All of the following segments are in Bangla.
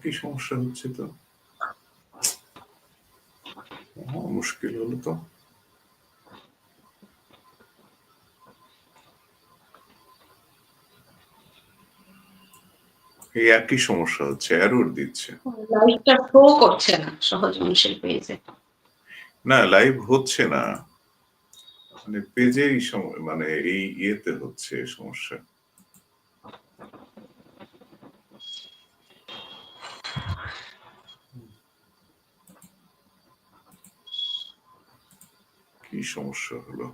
একই সমস্যা হচ্ছে তো। মুশকিল হলো তো। এই একই সমস্যা হচ্ছে এরর দিচ্ছে। লাইভটা শো করছে না সহজ মানুষের পেজে না লাইভ হচ্ছে না। মানে পেজেই সম- মানে এই ইয়েতে হচ্ছে সমস্যা। কি সমস্যা হলো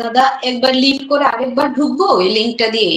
দাদা একবার লিভ করে আরেকবার ঢুকবো? ওই লিঙ্কটা দিয়ে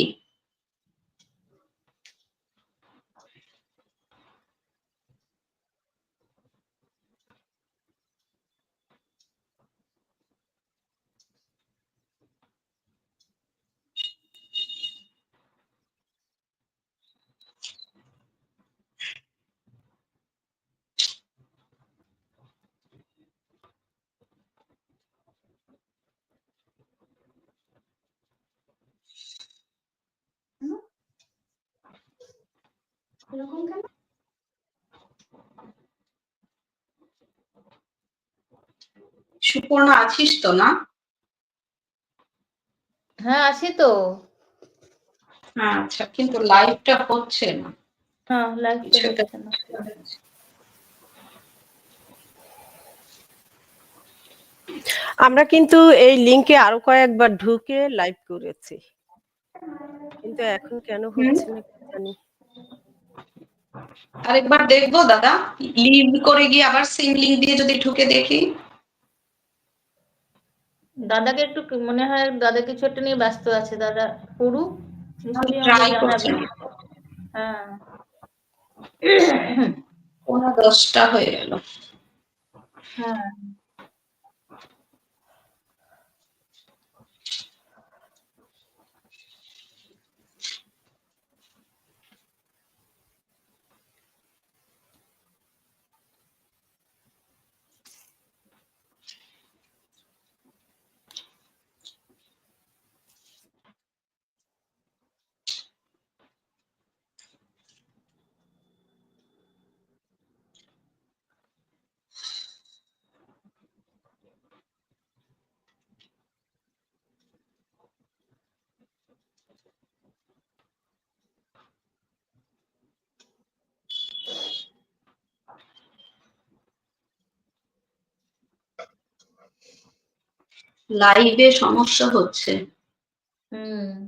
এরকম কেন? সুপর্ণা আছিস তো না? হ্যাঁ আছি তো। হ্যাঁ আচ্ছা কিন্তু লাইভটা হচ্ছে না। হ্যাঁ লাইভ হচ্ছে না। আমরা কিন্তু এই লিংকে আরও কয়েকবার ঢুকে লাইভ করেছি। কিন্তু এখন কেন হচ্ছে না জানি। আরেকবার দেখব দাদা। লিভ করে গিয়ে আবার সেম লিঙ্ক দিয়ে যদি ঢুকে দেখি। দাদাকে একটু মনে হয় দাদা কিছু একটা নিয়ে ব্যস্ত আছে। দাদা পুরু ট্রাই করছি। হ্যাঁ। ওনা দশটা হয়ে গেল। হ্যাঁ। লাইভে সমস্যা হচ্ছে। হুম।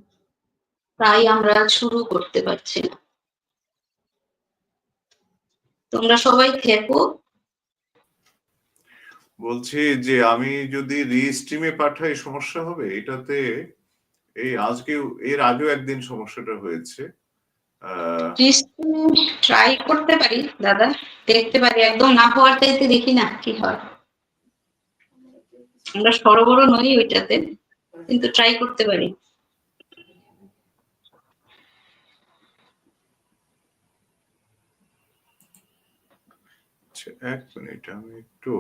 তাই আমরা শুরু করতে পারছি না। তোমরা সবাই থেকো। বলছি যে আমি যদি রিস্ট্রিমে পাঠাই সমস্যা হবে? এটাতে এই আজকে এর আগেও একদিন সমস্যাটা হয়েছে। আহ, ট্রাই করতে পারি দাদা। দেখতে পারি। একদম না হওয়ার চাইতে দেখি না কি হয়। আমরা সরবর নই ওইটাতে, কিন্তু ট্রাই করতে পারি। আচ্ছা এক মিনিট, আমি একটু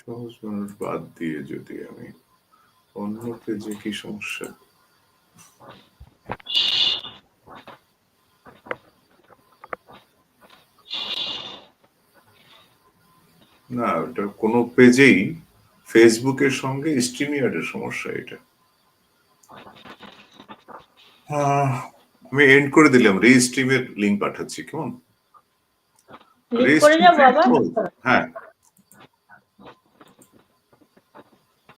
সহজ মানুষ বাদ দিয়ে যদি আমি অন্য পেজে কি সমস্যা না ওটা কোনো পেজেই ফেসবুকের সঙ্গে স্ট্রিমিয়ারের সমস্যা এটা। আমি এন্ড করে দিলাম রিস্ট্রিমের লিংক পাঠাচ্ছি কেমন? হ্যাঁ।